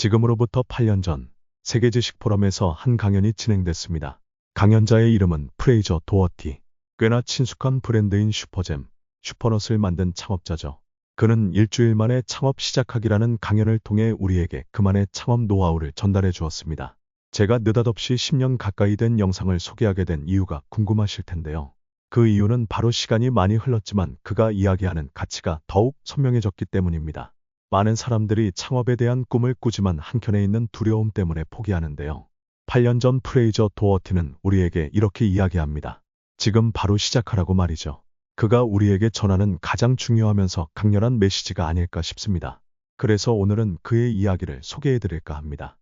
지금으로부터 8년 전 세계 지식 포럼에서 한 강연이 진행됐습니다. 강연자의 이름은 프레이저 도어티. 꽤나 친숙한 브랜드인 슈퍼잼, 슈퍼넛을 만든 창업자죠. 그는 일주일 만에 창업 시작하기라는 강연을 통해 우리에게 그만의 창업 노하우를 전달해 주었습니다. 제가 느닷없이 10년 가까이 된 영상을 소개하게 된 이유가 궁금하실 텐데요. 그 이유는 바로 시간이 많이 흘렀지만 그가 이야기하는 가치가 더욱 선명해졌기 때문입니다. 많은 사람들이 창업에 대한 꿈을 꾸지만 한켠에 있는 두려움 때문에 포기하는데요. 8년 전 프레이저 도어티는 우리에게 이렇게 이야기합니다. 지금 바로 시작하라고 말이죠. 그가 우리에게 전하는 가장 중요하면서 강렬한 메시지가 아닐까 싶습니다. 그래서 오늘은 그의 이야기를 소개해 드릴까 합니다.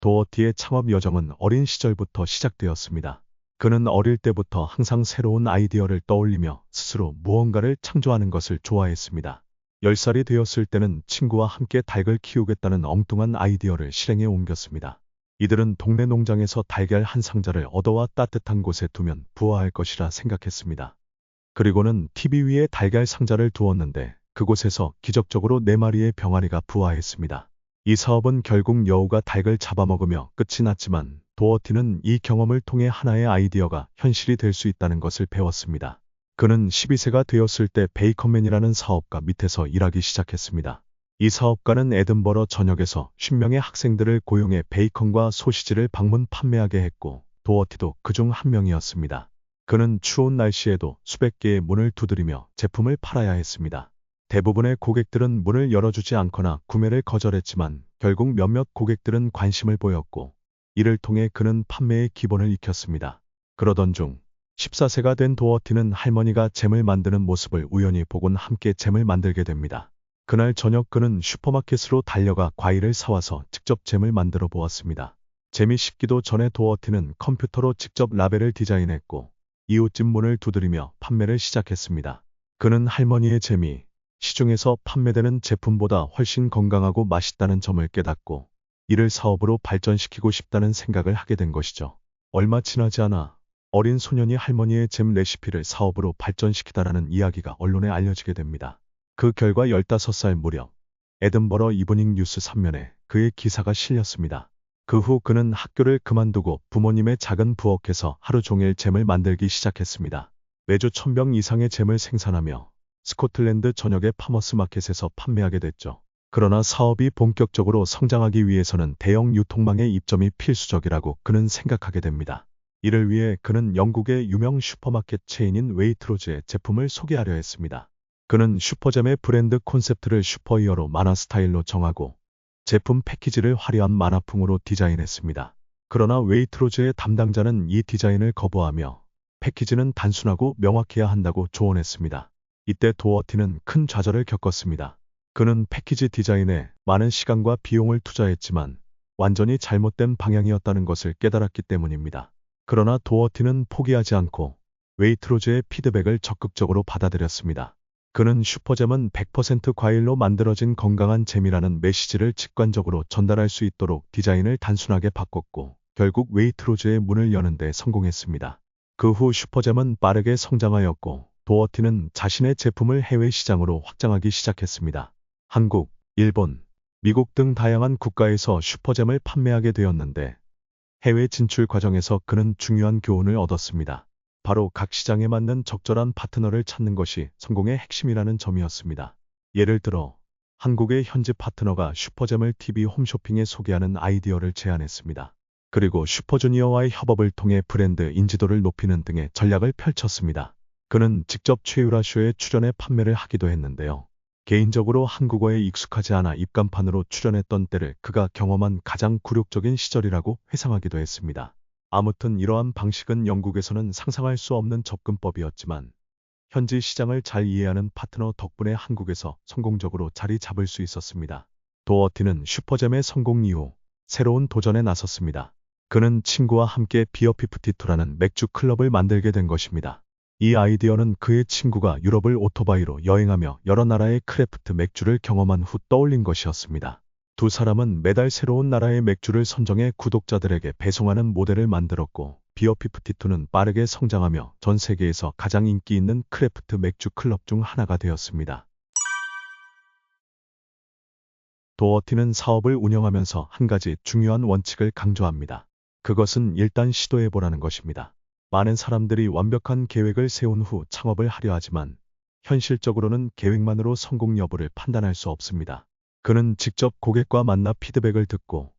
도어티의 창업 여정은 어린 시절부터 시작되었습니다. 그는 어릴 때부터 항상 새로운 아이디어를 떠올리며 스스로 무언가를 창조하는 것을 좋아했습니다. 10살이 되었을 때는 친구와 함께 닭을 키우겠다는 엉뚱한 아이디어를 실행에 옮겼습니다. 이들은 동네 농장에서 달걀 한 상자를 얻어와 따뜻한 곳에 두면 부화할 것이라 생각했습니다. 그리고는 TV 위에 달걀 상자를 두었는데 그곳에서 기적적으로 네 마리의 병아리가 부화했습니다. 이 사업은 결국 여우가 닭을 잡아먹으며 끝이 났지만 도어티는 이 경험을 통해 하나의 아이디어가 현실이 될 수 있다는 것을 배웠습니다. 그는 12세가 되었을 때 베이컨맨이라는 사업가 밑에서 일하기 시작했습니다. 이 사업가는 에든버러 전역에서 10명의 학생들을 고용해 베이컨과 소시지를 방문 판매하게 했고 도어티도 그중 한 명이었습니다. 그는 추운 날씨에도 수백 개의 문을 두드리며 제품을 팔아야 했습니다. 대부분의 고객들은 문을 열어주지 않거나 구매를 거절했지만 결국 몇몇 고객들은 관심을 보였고 이를 통해 그는 판매의 기본을 익혔습니다. 그러던 중 14세가 된 도어티는 할머니가 잼을 만드는 모습을 우연히 보곤 함께 잼을 만들게 됩니다. 그날 저녁 그는 슈퍼마켓으로 달려가 과일을 사와서 직접 잼을 만들어 보았습니다. 잼이 식기도 전에 도어티는 컴퓨터로 직접 라벨을 디자인했고 이웃집 문을 두드리며 판매를 시작했습니다. 그는 할머니의 잼이 시중에서 판매되는 제품보다 훨씬 건강하고 맛있다는 점을 깨닫고 이를 사업으로 발전시키고 싶다는 생각을 하게 된 것이죠. 얼마 지나지 않아 어린 소년이 할머니의 잼 레시피를 사업으로 발전시키다라는 이야기가 언론에 알려지게 됩니다. 그 결과 15살 무렵 에든버러 이브닝 뉴스 3면에 그의 기사가 실렸습니다. 그 후 그는 학교를 그만두고 부모님의 작은 부엌에서 하루 종일 잼을 만들기 시작했습니다. 매주 1000병 이상의 잼을 생산하며 스코틀랜드 전역의 파머스 마켓에서 판매하게 됐죠. 그러나 사업이 본격적으로 성장하기 위해서는 대형 유통망의 입점이 필수적이라고 그는 생각하게 됩니다. 이를 위해 그는 영국의 유명 슈퍼마켓 체인인 웨이트로즈의 제품을 소개하려 했습니다. 그는 슈퍼잼의 브랜드 콘셉트를 슈퍼히어로 만화 스타일로 정하고 제품 패키지를 화려한 만화풍으로 디자인했습니다. 그러나 웨이트로즈의 담당자는 이 디자인을 거부하며 패키지는 단순하고 명확해야 한다고 조언했습니다. 이때 도어티는 큰 좌절을 겪었습니다. 그는 패키지 디자인에 많은 시간과 비용을 투자했지만 완전히 잘못된 방향이었다는 것을 깨달았기 때문입니다. 그러나 도어티는 포기하지 않고 웨이트로즈의 피드백을 적극적으로 받아들였습니다. 그는 슈퍼잼은 100% 과일로 만들어진 건강한 잼이라는 메시지를 직관적으로 전달할 수 있도록 디자인을 단순하게 바꿨고 결국 웨이트로즈의 문을 여는데 성공했습니다. 그 후 슈퍼잼은 빠르게 성장하였고 도어티는 자신의 제품을 해외 시장으로 확장하기 시작했습니다. 한국, 일본, 미국 등 다양한 국가에서 슈퍼잼을 판매하게 되었는데 해외 진출 과정에서 그는 중요한 교훈을 얻었습니다. 바로 각 시장에 맞는 적절한 파트너를 찾는 것이 성공의 핵심이라는 점이었습니다. 예를 들어 한국의 현지 파트너가 슈퍼잼을 TV 홈쇼핑에 소개하는 아이디어를 제안했습니다. 그리고 슈퍼주니어와의 협업을 통해 브랜드 인지도를 높이는 등의 전략을 펼쳤습니다. 그는 직접 최유라 쇼에 출연해 판매를 하기도 했는데요. 개인적으로 한국어에 익숙하지 않아 입간판으로 출연했던 때를 그가 경험한 가장 굴욕적인 시절이라고 회상하기도 했습니다. 아무튼 이러한 방식은 영국에서는 상상할 수 없는 접근법이었지만 현지 시장을 잘 이해하는 파트너 덕분에 한국에서 성공적으로 자리 잡을 수 있었습니다. 도어티는 슈퍼잼의 성공 이후 새로운 도전에 나섰습니다. 그는 친구와 함께 비어52라는 맥주 클럽을 만들게 된 것입니다. 이 아이디어는 그의 친구가 유럽을 오토바이로 여행하며 여러 나라의 크래프트 맥주를 경험한 후 떠올린 것이었습니다. 두 사람은 매달 새로운 나라의 맥주를 선정해 구독자들에게 배송하는 모델을 만들었고 비어52는 빠르게 성장하며 전 세계에서 가장 인기 있는 크래프트 맥주 클럽 중 하나가 되었습니다. 도어티는 사업을 운영하면서 한 가지 중요한 원칙을 강조합니다. 그것은 일단 시도해보라는 것입니다. 많은 사람들이 완벽한 계획을 세운 후 창업을 하려 하지만 현실적으로는 계획만으로 성공 여부를 판단할 수 없습니다. 그는 직접 고객과 만나 피드백을 듣고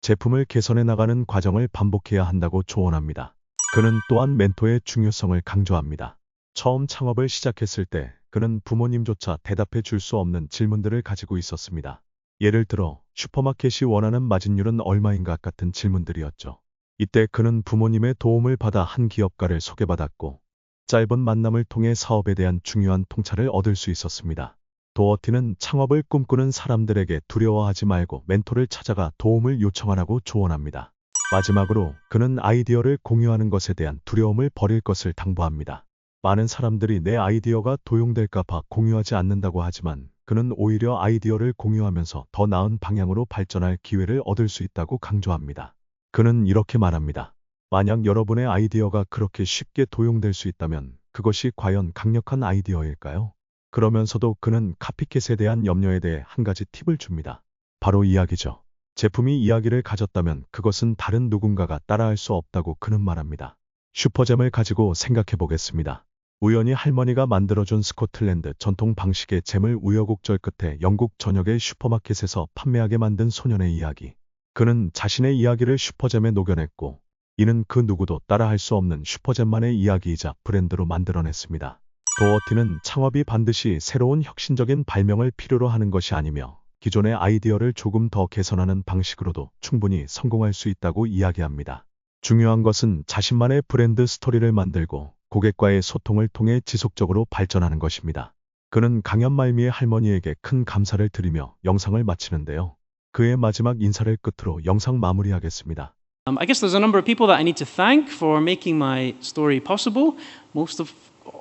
제품을 개선해 나가는 과정을 반복해야 한다고 조언합니다. 그는 또한 멘토의 중요성을 강조합니다. 처음 창업을 시작했을 때 그는 부모님조차 대답해 줄 수 없는 질문들을 가지고 있었습니다. 예를 들어 슈퍼마켓이 원하는 마진율은 얼마인가 같은 질문들이었죠. 이때 그는 부모님의 도움을 받아 한 기업가를 소개받았고 짧은 만남을 통해 사업에 대한 중요한 통찰을 얻을 수 있었습니다. 도어티는 창업을 꿈꾸는 사람들에게 두려워하지 말고 멘토를 찾아가 도움을 요청하라고 조언합니다. 마지막으로 그는 아이디어를 공유하는 것에 대한 두려움을 버릴 것을 당부합니다. 많은 사람들이 내 아이디어가 도용될까봐 공유하지 않는다고 하지만 그는 오히려 아이디어를 공유하면서 더 나은 방향으로 발전할 기회를 얻을 수 있다고 강조합니다. 그는 이렇게 말합니다. 만약 여러분의 아이디어가 그렇게 쉽게 도용될 수 있다면 그것이 과연 강력한 아이디어일까요? 그러면서도 그는 카피캣에 대한 염려에 대해 한 가지 팁을 줍니다. 바로 이야기죠. 제품이 이야기를 가졌다면 그것은 다른 누군가가 따라할 수 없다고 그는 말합니다. 슈퍼잼을 가지고 생각해 보겠습니다. 우연히 할머니가 만들어준 스코틀랜드 전통 방식의 잼을 우여곡절 끝에 영국 전역의 슈퍼마켓에서 판매하게 만든 소년의 이야기. 그는 자신의 이야기를 슈퍼잼에 녹여냈고 이는 그 누구도 따라할 수 없는 슈퍼잼만의 이야기이자 브랜드로 만들어냈습니다. 도어티는 창업이 반드시 새로운 혁신적인 발명을 필요로 하는 것이 아니며 기존의 아이디어를 조금 더 개선하는 방식으로도 충분히 성공할 수 있다고 이야기합니다. 중요한 것은 자신만의 브랜드 스토리를 만들고 고객과의 소통을 통해 지속적으로 발전하는 것입니다. 그는 강연 말미에 할머니에게 큰 감사를 드리며 영상을 마치는데요. 그의 마지막 인사를 끝으로 영상 마무리하겠습니다. Um, I guess there's a number of people that I need to thank for making my story possible. Most of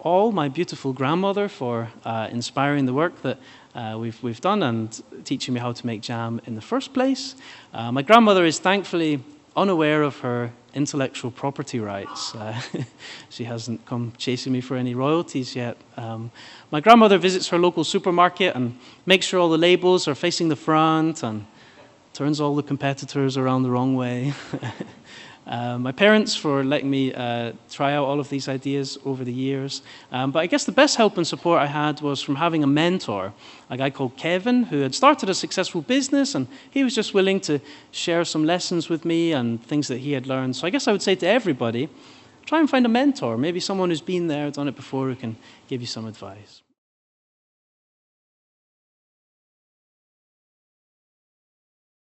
all, my beautiful grandmother for uh, inspiring the work that uh, we've, we've done and teaching me how to make jam in the first place. Uh, my grandmother is thankfully unaware of her intellectual property rights. Uh, she hasn't come chasing me for any royalties yet. Um, my grandmother visits her local supermarket and makes sure all the labels are facing the front and turns all the competitors around the wrong way. uh, my parents for letting me uh, try out all of these ideas over the years. Um, but I guess the best help and support I had was from having a mentor, a guy called Kevin, who had started a successful business and he was just willing to share some lessons with me and things that he had learned. So I guess I would say to everybody, try and find a mentor, maybe someone who's been there, done it before, who can give you some advice.